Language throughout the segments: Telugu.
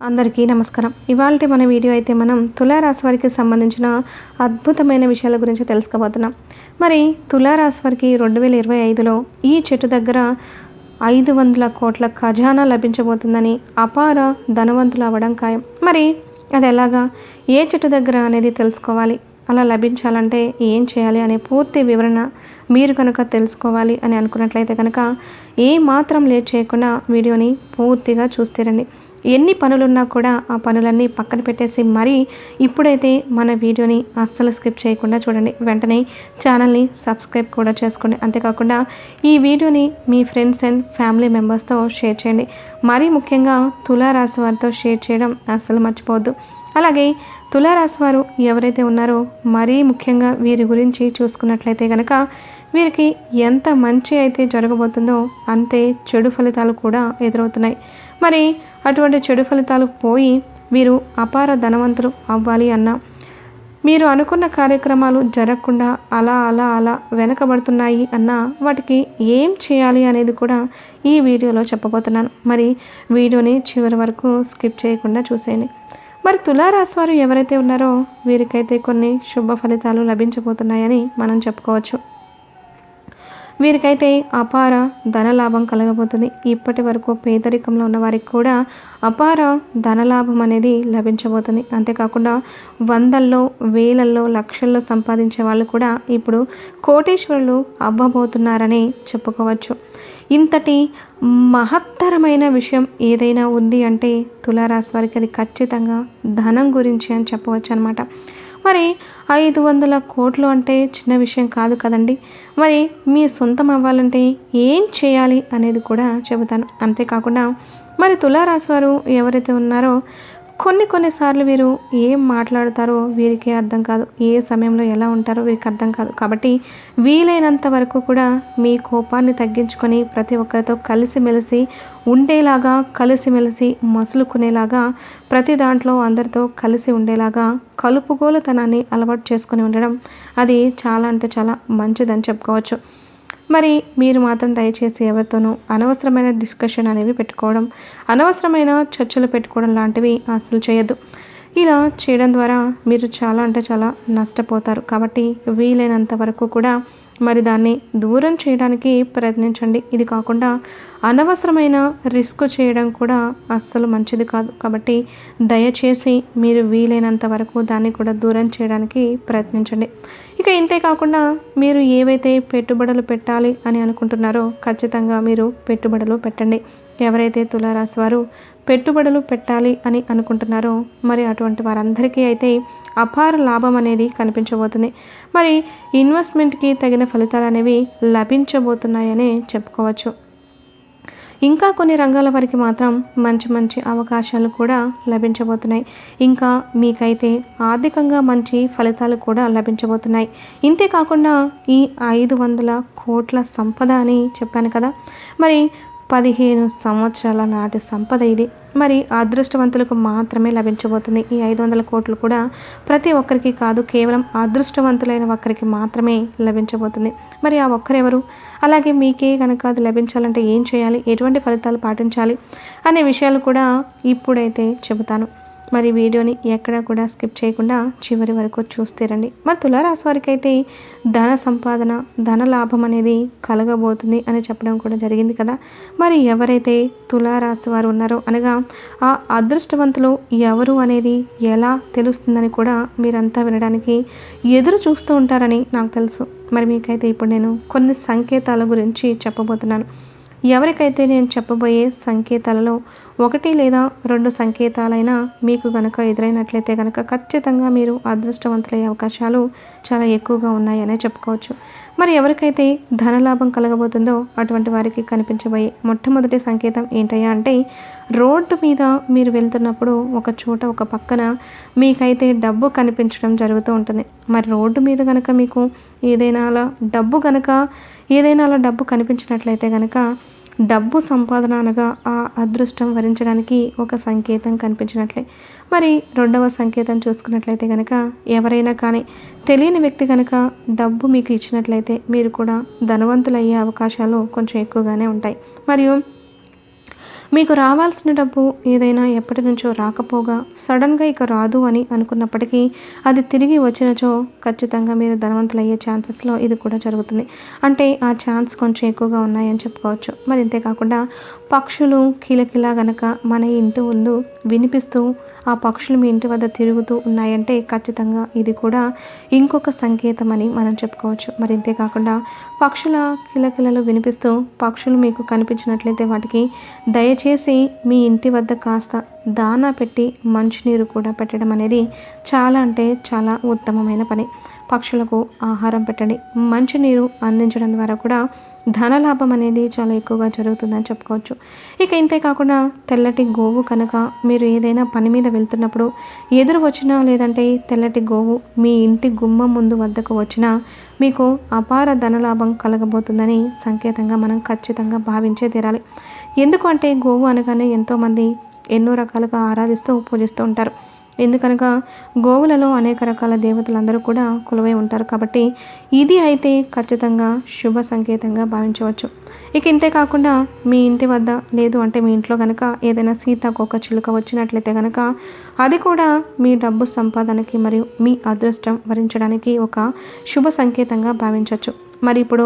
అందరికీ నమస్కారం. ఇవాళ మన వీడియో అయితే మనం తులారాశి వారికి సంబంధించిన అద్భుతమైన విషయాల గురించి తెలుసుకోబోతున్నాం. మరి తులారాశి వారికి రెండు వేల ఇరవై ఐదులో ఈ చెట్టు దగ్గర ఐదు వందల కోట్ల ఖజానా లభించబోతుందని అపార ధనవంతులు అవ్వడం ఖాయం. మరి అది ఎలాగా? ఏ చెట్టు దగ్గర అనేది తెలుసుకోవాలి? అలా లభించాలంటే ఏం చేయాలి అనే పూర్తి వివరణ మీరు కనుక తెలుసుకోవాలి అని అనుకున్నట్లయితే కనుక ఏ మాత్రం లేట్ చేయకుండా వీడియోని పూర్తిగా చూస్తేరండి. ఎన్ని పనులున్నా కూడా ఆ పనులన్నీ పక్కన పెట్టేసి మరీ ఇప్పుడైతే మన వీడియోని అస్సలు స్కిప్ చేయకుండా చూడండి. వెంటనే ఛానల్ని సబ్స్క్రైబ్ కూడా చేసుకోండి. అంతేకాకుండా ఈ వీడియోని మీ ఫ్రెండ్స్ అండ్ ఫ్యామిలీ మెంబర్స్తో షేర్ చేయండి. మరీ ముఖ్యంగా తులారాశి వారితో షేర్ చేయడం అస్సలు మర్చిపోవద్దు. అలాగే తులారాశి వారు ఎవరైతే ఉన్నారో మరీ ముఖ్యంగా వీరి గురించి చూసుకున్నట్లయితే కనుక వీరికి ఎంత మంచి అయితే జరగబోతుందో అంతే చెడు ఫలితాలు కూడా ఎదురవుతున్నాయి. మరి అటువంటి చెడు ఫలితాలు పోయి వీరు అపార ధనవంతులు అవ్వాలి అన్నా. మీరు అనుకున్న కార్యక్రమాలు జరగకుండా అలా అలా అలా వెనకబడుతున్నాయి అన్న వాటికి ఏం చేయాలి అనేది కూడా ఈ వీడియోలో చెప్పబోతున్నాను. మరి వీడియోని చివరి వరకు స్కిప్ చేయకుండా చూసేయండి. మరి తులారాశి వారు ఎవరైతే ఉన్నారో వీరికైతే కొన్ని శుభ ఫలితాలు లభించబోతున్నాయని మనం చెప్పుకోవచ్చు. వీరికైతే అపార ధనలాభం కలగబోతుంది. ఇప్పటి వరకు పేదరికంలో ఉన్న వారికి కూడా అపార ధనలాభం అనేది లభించబోతుంది. అంతేకాకుండా వందల్లో వేలల్లో లక్షల్లో సంపాదించే వాళ్ళు కూడా ఇప్పుడు కోటేశ్వరులు అవ్వబోతున్నారని చెప్పుకోవచ్చు. ఇంతటి మహత్తరమైన విషయం ఏదైనా ఉంది అంటే తులారాశి వారికి అది ఖచ్చితంగా ధనం గురించి అని చెప్పవచ్చు అనమాట మరి ఐదు వందల కోట్లు అంటే చిన్న విషయం కాదు కదండి. మరి మీ సొంతం అవ్వాలంటే ఏం చేయాలి అనేది కూడా చెబుతాను. అంతేకాకుండా మరి తులారాశి వారు ఎవరైతే ఉన్నారో కొన్ని కొన్నిసార్లు వీరు ఏం మాట్లాడతారో వీరికే అర్థం కాదు. ఏ సమయంలో ఎలా ఉంటారో వీరికి అర్థం కాదు. కాబట్టి వీలైనంత వరకు కూడా మీ కోపాన్ని తగ్గించుకొని ప్రతి ఒక్కరితో కలిసిమెలిసి ఉండేలాగా కలిసిమెలిసి మసులుకునేలాగా ప్రతి దాంట్లో అందరితో కలిసి ఉండేలాగా కలుపుగోలుతనాన్ని అలవాటు చేసుకుని ఉండడం అది చాలా అంటే చాలా మంచిదని చెప్పుకోవచ్చు. మరి మీరు మాత్రం దయచేసి ఎవరితోనూ అనవసరమైన డిస్కషన్ అనేవి పెట్టుకోవడం అనవసరమైన చర్చలు పెట్టుకోవడం లాంటివి అసలు చేయొద్దు. ఇలా చేయడం ద్వారా మీరు చాలా అంటే చాలా నష్టపోతారు. కాబట్టి వీలైనంత వరకు కూడా మరి దాన్ని దూరం చేయడానికి ప్రయత్నించండి. ఇది కాకుండా అనవసరమైన రిస్క్ చేయడం కూడా అస్సలు మంచిది కాదు. కాబట్టి దయచేసి మీరు వీలైనంత వరకు దాన్ని కూడా దూరం చేయడానికి ప్రయత్నించండి. ఇక ఇంతే కాకుండా మీరు ఏవైతే పెట్టుబడులు పెట్టాలి అని అనుకుంటున్నారో ఖచ్చితంగా మీరు పెట్టుబడులు పెట్టండి. ఎవరైతే తులారాశి వారు పెట్టుబడులు పెట్టాలి అని అనుకుంటున్నారో మరి అటువంటి వారందరికీ అయితే అపార లాభం అనేది కనిపించబోతుంది. మరి ఇన్వెస్ట్మెంట్కి తగిన ఫలితాలు అనేవి లభించబోతున్నాయని చెప్పుకోవచ్చు. ఇంకా కొన్ని రంగాల వారికి మాత్రం మంచి మంచి అవకాశాలు కూడా లభించబోతున్నాయి. ఇంకా మీకైతే ఆర్థికంగా మంచి ఫలితాలు కూడా లభించబోతున్నాయి. ఇంతే కాకుండా ఈ ఐదు వందల కోట్ల సంపద అని చెప్పాను కదా. మరి పదిహేను సంవత్సరాల నాటి సంపద ఇది. మరి అదృష్టవంతులకు మాత్రమే లభించబోతుంది. ఈ ఐదు వందల కోట్లు కూడా ప్రతి ఒక్కరికి కాదు కేవలం అదృష్టవంతులైన ఒక్కరికి మాత్రమే లభించబోతుంది. మరి ఆ ఒక్కరెవరు? అలాగే మీకే కనుక అది లభించాలంటే ఏం చేయాలి? ఎటువంటి ఫలితాలు పాటించాలి? అనే విషయాలు కూడా ఇప్పుడైతే చెబుతాను. మరి వీడియోని ఎక్కడ కూడా స్కిప్ చేయకుండా చివరి వరకు చూస్తేరండి మరి తులారాశి వారికి అయితే ధన సంపాదన ధన లాభం అనేది కలగబోతుంది అని చెప్పడం కూడా జరిగింది కదా. మరి ఎవరైతే తులారాశి వారు ఉన్నారో అనగా ఆ అదృష్టవంతులు ఎవరు అనేది ఎలా తెలుస్తుందని కూడా మీరంతా వినడానికి ఎదురు చూస్తూ ఉంటారని నాకు తెలుసు. మరి మీకైతే ఇప్పుడు నేను కొన్ని సంకేతాల గురించి చెప్పబోతున్నాను. ఎవరికైతే నేను చెప్పబోయే సంకేతాలలో ఒకటి లేదా రెండు సంకేతాలైనా మీకు గనక ఎదురైనట్లయితే కనుక ఖచ్చితంగా మీరు అదృష్టవంతులయ్యే అవకాశాలు చాలా ఎక్కువగా ఉన్నాయనే చెప్పుకోవచ్చు. మరి ఎవరికైతే ధనలాభం కలగబోతుందో అటువంటి వారికి కనిపించబోయే మొట్టమొదటి సంకేతం ఏంటయ్యా అంటే రోడ్డు మీద మీరు వెళ్తున్నప్పుడు ఒక చోట ఒక పక్కన మీకైతే డబ్బు కనిపించడం జరుగుతూ ఉంటుంది. మరి రోడ్డు మీద కనుక మీకు ఏదైనా అలా డబ్బు కనుక ఏదైనా అలా డబ్బు కనిపించినట్లయితే కనుక డబ్బు సంపాదన అనగా ఆ అదృష్టం వరించడానికి ఒక సంకేతం కనిపించినట్లే. మరి రెండవ సంకేతం చూసుకున్నట్లయితే కనుక ఎవరైనా కానీ తెలియని వ్యక్తి కనుక డబ్బు మీకు ఇచ్చినట్లయితే మీరు కూడా ధనవంతులయ్యే అవకాశాలు కొంచెం ఎక్కువగానే ఉంటాయి. మరియు మీకు రావాల్సిన డబ్బు ఏదైనా ఎప్పటి నుంచో రాకపోగా సడన్గా ఇక రాదు అని అనుకున్నప్పటికీ అది తిరిగి వచ్చినచో ఖచ్చితంగా మీరు ధనవంతులు అయ్యే ఛాన్సెస్లో ఇది కూడా జరుగుతుంది. అంటే ఆ ఛాన్స్ కొంచెం ఎక్కువగా ఉన్నాయని చెప్పుకోవచ్చు. మరి ఇంతేకాకుండా పక్షులు కిలకిలా గనక మన ఇంటి ముందు వినిపిస్తూ ఆ పక్షులు మీ ఇంటి వద్ద తిరుగుతూ ఉన్నాయంటే ఖచ్చితంగా ఇది కూడా ఇంకొక సంకేతం అని మనం చెప్పుకోవచ్చు. మరి ఇంతేకాకుండా పక్షుల కిలకిలలు వినిపిస్తూ పక్షులు మీకు కనిపించినట్లయితే వాటికి దయచేసి మీ ఇంటి వద్ద కాస్త దానా పెట్టి మంచినీరు కూడా పెట్టడం అనేది చాలా అంటే చాలా ఉత్తమమైన పని. పక్షులకు ఆహారం పెట్టండి. మంచినీరు అందించడం ద్వారా కూడా ధనలాభం అనేది చాలా ఎక్కువగా జరుగుతుందని చెప్పుకోవచ్చు. ఇక ఇంతే కాకుండా తెల్లటి గోవు కనుక మీరు ఏదైనా పని మీద వెళ్తున్నప్పుడు ఎదురు వచ్చినా లేదంటే తెల్లటి గోవు మీ ఇంటి గుమ్మం ముందు వద్దకు వచ్చినా మీకు అపార ధనలాభం కలగబోతుందని సంకేతంగా మనం ఖచ్చితంగా భావించే తీరాలి. ఎందుకు అంటే గోవు అనగానే ఎంతోమంది ఎన్నో రకాలుగా ఆరాధిస్తూ పూజిస్తూ ఉంటారు. ఎందుకనగా గోవులలో అనేక రకాల దేవతలందరూ కూడా కొలువై ఉంటారు కాబట్టి ఇది అయితే ఖచ్చితంగా శుభ సంకేతంగా భావించవచ్చు. ఇక ఇంతే కాకుండా మీ ఇంటి వద్ద లేదు అంటే మీ ఇంట్లో కనుక ఏదైనా సీతాకోక చిలుక వచ్చినట్లయితే కనుక అది కూడా మీ డబ్బు సంపాదనకి మరియు మీ అదృష్టం వరించడానికి ఒక శుభ సంకేతంగా భావించవచ్చు. మరి ఇప్పుడు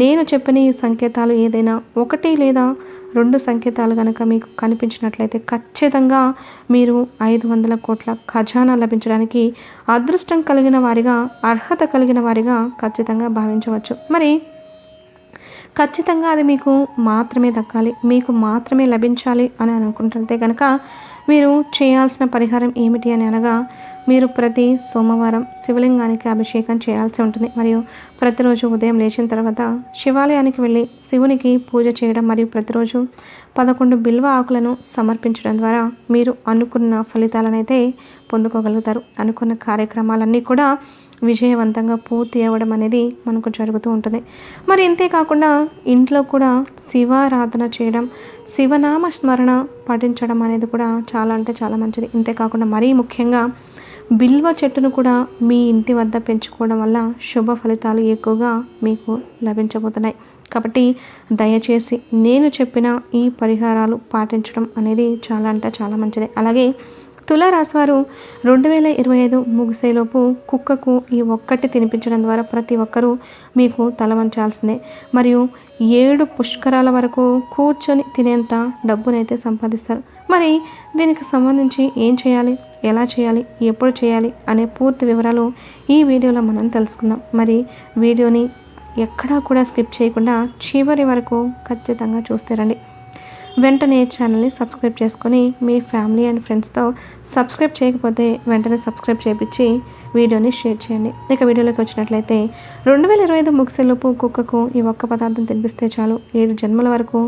నేను చెప్పిన ఈ సంకేతాలు ఏదైనా ఒకటి లేదా రెండు సంకేతాలు కనుక మీకు కనిపించినట్లయితే ఖచ్చితంగా మీరు ఐదు వందల కోట్ల ఖజానా లభించడానికి అదృష్టం కలిగిన వారిగా అర్హత కలిగిన వారిగా ఖచ్చితంగా భావించవచ్చు. మరి ఖచ్చితంగా అది మీకు మాత్రమే దక్కాలి మీకు మాత్రమే లభించాలి అని అనుకుంటుంటే కనుక మీరు చేయాల్సిన పరిహారం ఏమిటి అని అనగా మీరు ప్రతి సోమవారం శివలింగానికి అభిషేకం చేయాల్సి ఉంటుంది. మరియు ప్రతిరోజు ఉదయం లేచిన తర్వాత శివాలయానికి వెళ్ళి శివునికి పూజ చేయడం మరియు ప్రతిరోజు పదకొండు బిల్వ ఆకులను సమర్పించడం ద్వారా మీరు అనుకున్న ఫలితాలనైతే పొందుకోగలుగుతారు. అనుకున్న కార్యక్రమాలన్నీ కూడా విజయవంతంగా పూర్తి అవ్వడం అనేది మనకు జరుగుతూ ఉంటుంది. మరి ఇంతేకాకుండా ఇంట్లో కూడా శివారాధన చేయడం శివనామ స్మరణ పఠించడం అనేది కూడా చాలా అంటే చాలా మంచిది. ఇంతేకాకుండా మరీ ముఖ్యంగా బిల్వ చెట్టును కూడా మీ ఇంటి వద్ద పెంచుకోవడం వల్ల శుభ ఫలితాలు ఎక్కువగా మీకు లభించబోతున్నాయి. కాబట్టి దయచేసి నేను చెప్పిన ఈ పరిహారాలు పాటించడం అనేది చాలా అంటే చాలా మంచిది. అలాగే తులారాశివారు రెండు వేల ఇరవై ఐదు ముగిసేలోపు కుక్కకు ఈ ఒక్కటి తినిపించడం ద్వారా ప్రతి ఒక్కరూ మీకు తలవంచాల్సిందే. మరియు ఏడు పుష్కరాల వరకు కూర్చొని తినేంత డబ్బునైతే సంపాదిస్తారు. మరి దీనికి సంబంధించి ఏం చేయాలి? ఎలా చేయాలి? ఎప్పుడు చేయాలి? అనే పూర్తి వివరాలు ఈ వీడియోలో మనం తెలుసుకుందాం. మరి వీడియోని ఎక్కడా కూడా స్కిప్ చేయకుండా చివరి వరకు ఖచ్చితంగా చూస్తే రండి. వెంటనే ఛానల్ని సబ్స్క్రైబ్ చేసుకొని మీ ఫ్యామిలీ అండ్ ఫ్రెండ్స్తో సబ్స్క్రైబ్ చేయకపోతే వెంటనే సబ్స్క్రైబ్ చేయించి వీడియోని షేర్ చేయండి. ఇక వీడియోలోకి వచ్చినట్లయితే రెండు వేల ఇరవై ఐదు ముగిసేలోపు కుక్కకు ఈ ఒక్క పదార్థం తినిపిస్తే చాలు. ఏడు జన్మల వరకు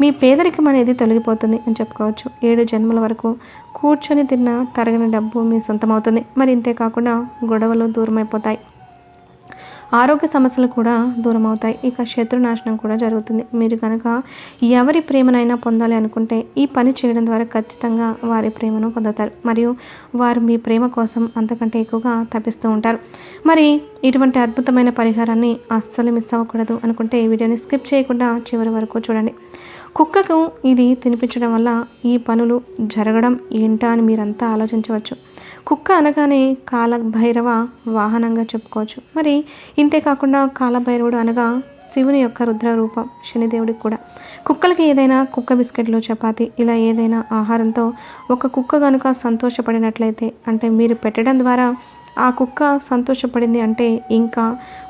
మీ పేదరికం అనేది తొలగిపోతుంది అని చెప్పుకోవచ్చు. ఏడు జన్మల వరకు కూర్చొని తిన్న తరగని డబ్బు మీ సొంతమవుతుంది. మరి ఇంతే కాకుండా గొడవలు దూరమైపోతాయి. ఆరోగ్య సమస్యలు కూడా దూరం అవుతాయి ఇక శత్రునాశనం కూడా జరుగుతుంది. మీరు కనుక ఎవరి ప్రేమనైనా పొందాలి అనుకుంటే ఈ పని చేయడం ద్వారా ఖచ్చితంగా వారి ప్రేమను పొందుతారు. మరియు వారు మీ ప్రేమ కోసం అంతకంటే ఎక్కువగా తప్పిస్తూ ఉంటారు. మరి ఇటువంటి అద్భుతమైన పరిహారాన్ని అస్సలు మిస్ అవ్వకూడదు అనుకుంటే ఈ వీడియోని స్కిప్ చేయకుండా చివరి వరకు చూడండి. కుక్కకు ఇది తినిపించడం వల్ల ఈ పనులు జరగడం ఏంటా అని మీరంతా ఆలోచించవచ్చు. కుక్క అనగానే కాలభైరవ వాహనంగా చెప్పుకోవచ్చు. మరి ఇంతే కాకుండా కాలభైరవుడు అనగా శివుని యొక్క రుద్ర రూపం శనిదేవుడికి కూడా. కుక్కలకి ఏదైనా కుక్క బిస్కెట్లు చపాతి ఇలా ఏదైనా ఆహారంతో ఒక కుక్క కనుక సంతోషపడినట్లయితే అంటే మీరు పెట్టడం ద్వారా ఆ కుక్క సంతోషపడింది అంటే ఇంకా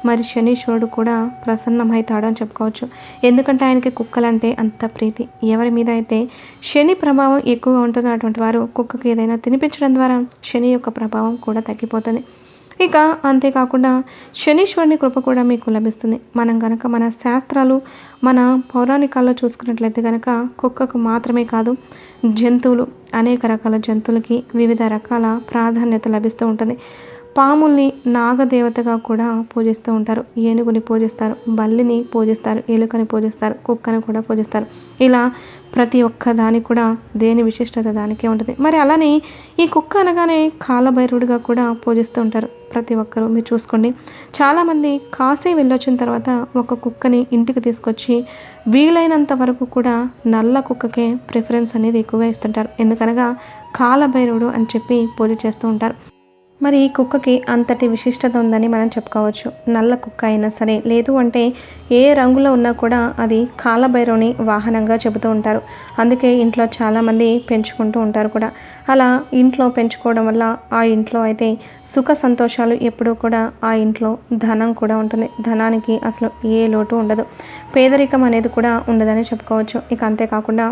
మరి శనీశ్వరుడు కూడా ప్రసన్నమవుతాడు అని చెప్పుకోవచ్చు. ఎందుకంటే ఆయనకి కుక్కలంటే అంత ప్రీతి. ఎవరి మీద అయితే శని ప్రభావం ఎక్కువగా ఉంటుందో అటువంటి వారు కుక్కకి ఏదైనా తినిపించడం ద్వారా శని యొక్క ప్రభావం కూడా తగ్గిపోతుంది. ఇక అంతేకాకుండా శనీశ్వరుని కృప కూడా మీకు లభిస్తుంది. మనం కనుక మన శాస్త్రాలు మన పౌరాణికాల్లో చూసుకున్నట్లయితే కనుక కుక్కకు మాత్రమే కాదు జంతువులు అనేక రకాల జంతువులకి వివిధ రకాల ప్రాధాన్యత లభిస్తూ ఉంటుంది. పాముల్ని నాగదేవతగా కూడా పూజిస్తూ ఉంటారు. ఏనుగుని పూజిస్తారు బల్లిని పూజిస్తారు ఎలుకని పూజిస్తారు కుక్కని కూడా పూజిస్తారు. ఇలా ప్రతి ఒక్క దానికి కూడా దేని విశిష్టత దానికే ఉంటుంది. మరి అలానే ఈ కుక్క అనగానే కాలభైరుడిగా కూడా పూజిస్తూ ఉంటారు ప్రతి ఒక్కరూ. మీరు చూసుకోండి. చాలామంది కాశీ వెళ్ళొచ్చిన తర్వాత ఒక కుక్కని ఇంటికి తీసుకొచ్చి వీలైనంత వరకు కూడా నల్ల కుక్కకే ప్రిఫరెన్స్ అనేది ఎక్కువగా ఇస్తుంటారు. ఎందుకనగా కాలభైరుడు అని చెప్పి పూజ చేస్తూ ఉంటారు. మరి ఈ కుక్కకి అంతటి విశిష్టత ఉందని మనం చెప్పుకోవచ్చు. నల్ల కుక్క అయినా సరే లేదు అంటే ఏ రంగులో ఉన్నా కూడా అది కాలభైరవుని వాహనంగా చెబుతూ ఉంటారు. అందుకే ఇంట్లో చాలామంది పెంచుకుంటూ ఉంటారు కూడా. అలా ఇంట్లో పెంచుకోవడం వల్ల ఆ ఇంట్లో అయితే సుఖ సంతోషాలు ఎప్పుడూ కూడా ఆ ఇంట్లో ధనం కూడా ఉంటుంది. ధనానికి అసలు ఏ లోటు ఉండదు. పేదరికం అనేది కూడా ఉండదని చెప్పుకోవచ్చు. ఇక అంతేకాకుండా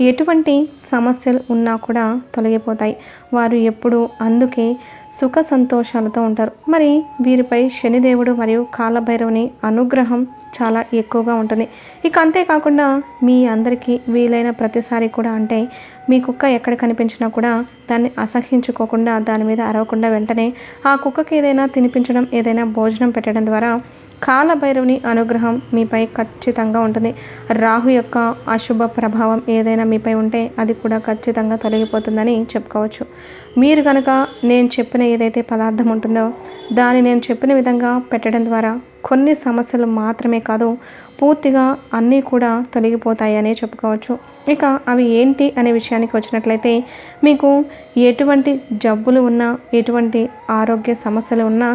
ఎటువంటి సమస్యలు ఉన్నా కూడా తొలగిపోతాయి. వారు ఎప్పుడు అందుకే సుఖ సంతోషాలతో ఉంటారు. మరి వీరిపై శనిదేవుడు మరియు కాలభైరవుని అనుగ్రహం చాలా ఎక్కువగా ఉంటుంది. ఇక అంతేకాకుండా మీ అందరికీ వీలైన ప్రతిసారి కూడా అంటే మీ కుక్క ఎక్కడ కనిపించినా కూడా దాన్ని అసహించుకోకుండా దాని మీద అరవకుండా వెంటనే ఆ కుక్కకి ఏదైనా తినిపించడం ఏదైనా భోజనం పెట్టడం ద్వారా కాలభైరవుని అనుగ్రహం మీపై ఖచ్చితంగా ఉంటుంది. రాహు యొక్క అశుభ ప్రభావం ఏదైనా మీపై ఉంటే అది కూడా ఖచ్చితంగా తొలగిపోతుందని చెప్పుకోవచ్చు. మీరు కనుక నేను చెప్పిన ఏదైతే పదార్థం ఉంటుందో దాన్ని నేను చెప్పిన విధంగా పెట్టడం ద్వారా కొన్ని సమస్యలు మాత్రమే కాదు పూర్తిగా అన్నీ కూడా తొలగిపోతాయి అనే చెప్పుకోవచ్చు. ఇక అవి ఏంటి అనే విషయానికి వచ్చినట్లయితే మీకు ఎటువంటి జబ్బులు ఉన్నా ఎటువంటి ఆరోగ్య సమస్యలు ఉన్నా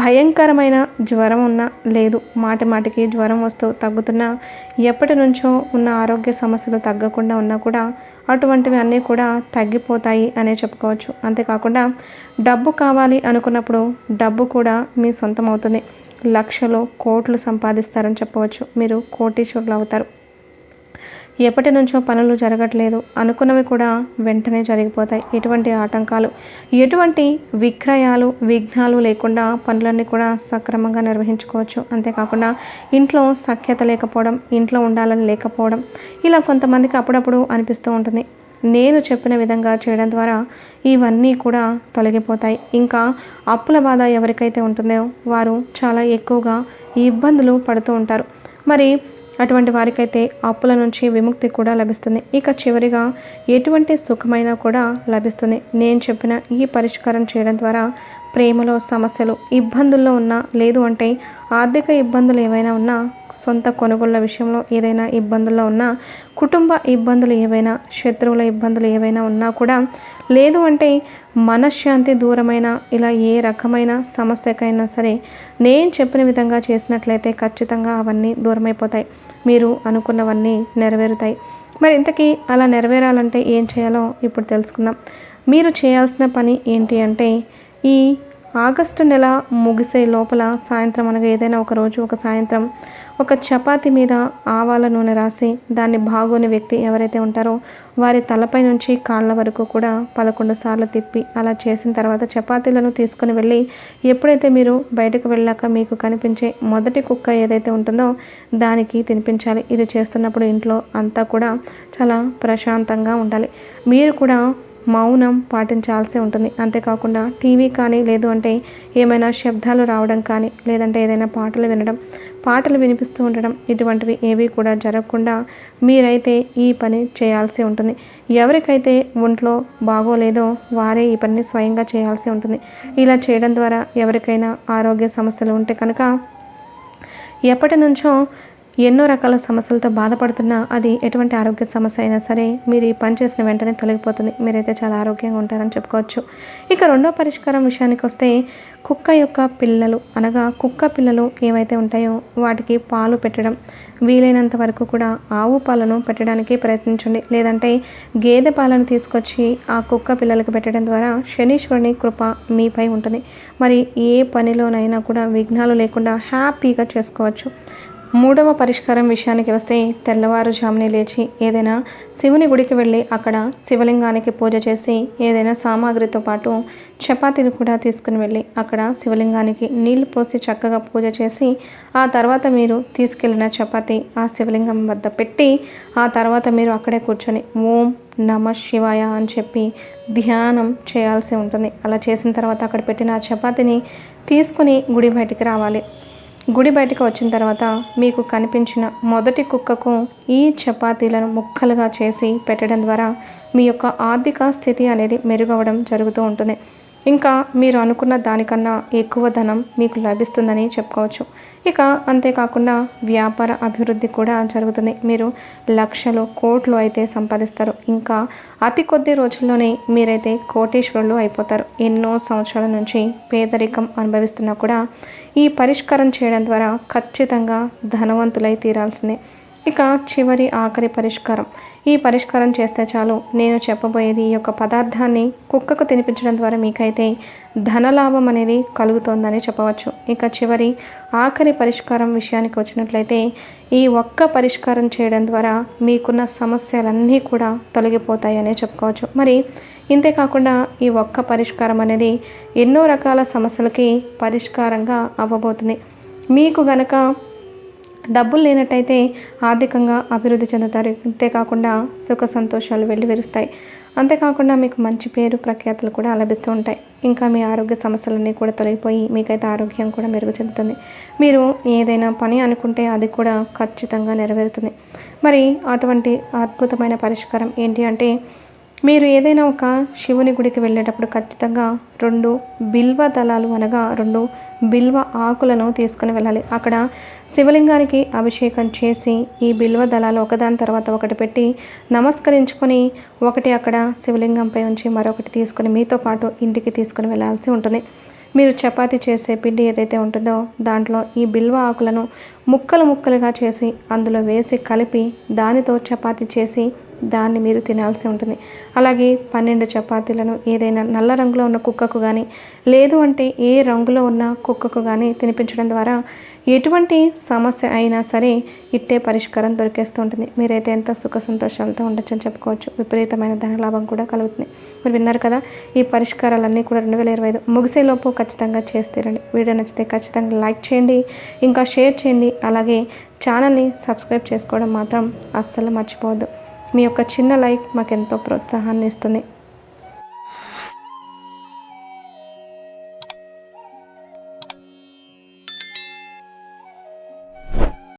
భయంకరమైన జ్వరం ఉన్నా లేదు మాటి మాటికి జ్వరం వస్తూ తగ్గుతున్నా ఎప్పటి నుంచో ఉన్న ఆరోగ్య సమస్యలు తగ్గకుండా ఉన్నా కూడా అటువంటివి అన్నీ కూడా తగ్గిపోతాయి అనే చెప్పుకోవచ్చు. అంతేకాకుండా డబ్బు కావాలి అనుకున్నప్పుడు డబ్బు కూడా మీ సొంతం అవుతుంది లక్షలు కోట్లు సంపాదిస్తారని చెప్పవచ్చు. మీరు కోటీశ్వరులు అవుతారు. ఎప్పటి నుంచో పనులు జరగట్లేదు. అనుకున్నవి కూడా వెంటనే జరిగిపోతాయి. ఎటువంటి ఆటంకాలు ఎటువంటి విక్రయాలు విఘ్నాలు లేకుండా పనులన్నీ కూడా సక్రమంగా నిర్వహించుకోవచ్చు. అంతేకాకుండా ఇంట్లో సఖ్యత లేకపోవడం ఇంట్లో ఉండాలని లేకపోవడం ఇలా కొంతమందికి అప్పుడప్పుడు అనిపిస్తూ ఉంటుంది. నేను చెప్పిన విధంగా చేయడం ద్వారా ఇవన్నీ కూడా తొలగిపోతాయి. ఇంకా అప్పుల బాధ ఎవరికైతే ఉంటుందో వారు చాలా ఎక్కువగా ఇబ్బందులు పడుతూ ఉంటారు. మరి అటువంటి వారికైతే అప్పుల నుంచి విముక్తి కూడా లభిస్తుంది. ఇక చివరిగా ఎటువంటి సుఖమైనా కూడా లభిస్తుంది. నేను చెప్పిన ఈ పరిష్కారం చేయడం ద్వారా ప్రేమలో సమస్యలు ఇబ్బందుల్లో ఉన్నా లేదు అంటే ఆర్థిక ఇబ్బందులు ఏవైనా ఉన్నా సొంత కొనుగోళ్ళ విషయంలో ఏదైనా ఇబ్బందుల్లో ఉన్నా కుటుంబ ఇబ్బందులు ఏవైనా శత్రువుల ఇబ్బందులు ఏవైనా ఉన్నా కూడా లేదు అంటే మనశ్శాంతి దూరమైన ఇలా ఏ రకమైన సమస్యకైనా సరే నేను చెప్పిన విధంగా చేసినట్లయితే ఖచ్చితంగా అవన్నీ దూరమైపోతాయి. మీరు అనుకున్నవన్నీ నెరవేరుతాయి. మరి ఇంతకీ అలా నెరవేరాలంటే ఏం చేయాలో ఇప్పుడు తెలుసుకుందాం. మీరు చేయాల్సిన పని ఏంటి అంటే ఈ ఆగస్టు నెల ముగిసే లోపల సాయంత్రం అనగా ఏదైనా ఒక రోజు ఒక సాయంత్రం ఒక చపాతి మీద ఆవాల నూనె రాసి దాన్ని బాగోని వ్యక్తి ఎవరైతే ఉంటారో వారి తలపై నుంచి కాళ్ళ వరకు కూడా పదకొండు సార్లు తిప్పి అలా చేసిన తర్వాత చపాతీలను తీసుకుని వెళ్ళి ఎప్పుడైతే మీరు బయటకు వెళ్ళాక మీకు కనిపించే మొదటి కుక్క ఏదైతే ఉంటుందో దానికి తినిపించాలి. ఇది చేస్తున్నప్పుడు ఇంట్లో అంతా కూడా చాలా ప్రశాంతంగా ఉండాలి. మీరు కూడా మౌనం పాటించాల్సి ఉంటుంది. అంతేకాకుండా టీవీ కానీ లేదు అంటే ఏమైనా శబ్దాలు రావడం కానీ లేదంటే ఏదైనా పాటలు వినడం పాటలు వినిపిస్తూ ఉండడం ఇటువంటివి ఏవి కూడా జరగకుండా మీరైతే ఈ పని చేయాల్సి ఉంటుంది. ఎవరికైతే ఒంట్లో బాగోలేదో వారే ఈ పనిని స్వయంగా చేయాల్సి ఉంటుంది. ఇలా చేయడం ద్వారా ఎవరికైనా ఆరోగ్య సమస్యలు ఉంటే కనుక ఎప్పటి నుంచో ఎన్నో రకాల సమస్యలతో బాధపడుతున్నా అది ఎటువంటి ఆరోగ్య సమస్య అయినా సరే మీరు ఈ పని చేసిన వెంటనే తొలగిపోతుంది. మీరైతే చాలా ఆరోగ్యంగా ఉంటారని చెప్పుకోవచ్చు. ఇక రెండో పరిష్కారం విషయానికి వస్తే కుక్క యొక్క పిల్లలు అనగా కుక్క పిల్లలు ఏవైతే ఉంటాయో వాటికి పాలు పెట్టడం. వీలైనంత వరకు కూడా ఆవు పాలను పెట్టడానికి ప్రయత్నించండి. లేదంటే గేదె పాలను తీసుకొచ్చి ఆ కుక్క పిల్లలకు పెట్టడం ద్వారా శనీశ్వరుని కృప మీపై ఉంటుంది. మరి ఏ పనిలోనైనా కూడా విఘ్నాలు లేకుండా హ్యాపీగా చేసుకోవచ్చు. మూడవ పరిష్కారం విషయానికి వస్తే తెల్లవారుజామునే లేచి ఏదైనా శివుని గుడికి వెళ్ళి అక్కడ శివలింగానికి పూజ చేసి ఏదైనా సామాగ్రితో పాటు చపాతీలు కూడా తీసుకుని వెళ్ళి అక్కడ శివలింగానికి నీళ్ళు పోసి చక్కగా పూజ చేసి ఆ తర్వాత మీరు తీసుకెళ్ళిన చపాతీ ఆ శివలింగం వద్ద పెట్టి ఆ తర్వాత మీరు అక్కడే కూర్చొని ఓం నమ శివాయ అని చెప్పి ధ్యానం చేయాల్సి ఉంటుంది. అలా చేసిన తర్వాత అక్కడ పెట్టిన ఆ చపాతీని తీసుకుని గుడి బయటికి రావాలి. గుడి బయటకు వచ్చిన తర్వాత మీకు కనిపించిన మొదటి కుక్కకు ఈ చపాతీలను ముక్కలుగా చేసి పెట్టడం ద్వారా మీ యొక్క ఆర్థిక స్థితి అనేది మెరుగవడం జరుగుతూ ఉంటుంది. ఇంకా మీరు అనుకున్న దానికన్నా ఎక్కువ ధనం మీకు లభిస్తుందని చెప్పుకోవచ్చు. ఇక అంతేకాకుండా వ్యాపార అభివృద్ధి కూడా జరుగుతుంది. మీరు లక్షలు కోట్లు అయితే సంపాదిస్తారు. ఇంకా అతి కొద్ది రోజుల్లోనే మీరైతే కోటీశ్వరులు అయిపోతారు. ఎన్నో సంవత్సరాల నుంచి పేదరికం అనుభవిస్తున్నా కూడా ఈ పరిష్కారం చేయడం ద్వారా ఖచ్చితంగా ధనవంతులై తీరాల్సిందే. ఇక చివరి ఆఖరి పరిష్కారం. ఈ పరిష్కారం చేస్తే చాలు. నేను చెప్పబోయేది ఈ యొక్క పదార్థాన్ని కుక్కకు తినిపించడం ద్వారా మీకైతే ధనలాభం అనేది కలుగుతోందని చెప్పవచ్చు. ఇక చివరి ఆఖరి పరిష్కారం విషయానికి వచ్చినట్లయితే ఈ ఒక్క పరిష్కారం చేయడం ద్వారా మీకున్న సమస్యలన్నీ కూడా తొలగిపోతాయనే చెప్పుకోవచ్చు. మరి ఇంతేకాకుండా ఈ ఒక్క పరిష్కారం అనేది ఎన్నో రకాల సమస్యలకి పరిష్కారంగా అవ్వబోతుంది. మీకు గనక డబ్బులు లేనట్టయితే ఆర్థికంగా అభివృద్ధి చెందుతారు. అంతేకాకుండా సుఖ సంతోషాలు వెళ్ళి విరుస్తాయి అంతేకాకుండా మీకు మంచి పేరు ప్రఖ్యాతులు కూడా లభిస్తూ ఉంటాయి. ఇంకా మీ ఆరోగ్య సమస్యలన్నీ కూడా తొలగిపోయి మీకైతే ఆరోగ్యం కూడా మెరుగు చెందుతుంది. మీరు ఏదైనా పని అనుకుంటే అది కూడా ఖచ్చితంగా నెరవేరుతుంది. మరి అటువంటి అద్భుతమైన పరిష్కారం ఏంటి అంటే మీరు ఏదైనా ఒక శివుని గుడికి వెళ్ళేటప్పుడు ఖచ్చితంగా రెండు బిల్వ దళాలు అనగా రెండు బిల్వ ఆకులను తీసుకుని వెళ్ళాలి. అక్కడ శివలింగానికి అభిషేకం చేసి ఈ బిల్వ దళాలు ఒకదాని తర్వాత ఒకటి పెట్టి నమస్కరించుకొని ఒకటి అక్కడ శివలింగంపై ఉంచి మరొకటి తీసుకొని మీతో పాటు ఇంటికి తీసుకుని వెళ్ళాల్సి ఉంటుంది. మీరు చపాతి చేసే పిండి ఏదైతే ఉంటుందో దాంట్లో ఈ బిల్వ ఆకులను ముక్కలు ముక్కలుగా చేసి అందులో వేసి కలిపి దానితో చపాతి చేసి దాన్ని మీరు తినాల్సి ఉంటుంది. అలాగే పన్నెండు చపాతీలను ఏదైనా నల్ల రంగులో ఉన్న కుక్కకు కానీ లేదు అంటే ఏ రంగులో ఉన్న కుక్కకు కానీ తినిపించడం ద్వారా ఎటువంటి సమస్య అయినా సరే ఇట్టే పరిష్కారం దొరికేస్తూ ఉంటుంది. మీరైతే ఎంత సుఖ సంతోషాలతో ఉండొచ్చు అని చెప్పుకోవచ్చు. విపరీతమైన ధనలాభం కూడా కలుగుతుంది. మీరు విన్నారు కదా ఈ పరిష్కారాలన్నీ కూడా రెండు వేల ఇరవై ఐదు ముగిసేలోపు ఖచ్చితంగా చేస్తారండి వీడియో నచ్చితే ఖచ్చితంగా లైక్ చేయండి ఇంకా షేర్ చేయండి. అలాగే ఛానల్ని సబ్స్క్రైబ్ చేసుకోవడం మాత్రం అస్సలు మర్చిపోవద్దు. మీ యొక్క చిన్న లైక్ మాకు ఎంతో ప్రోత్సాహాన్ని ఇస్తుంది.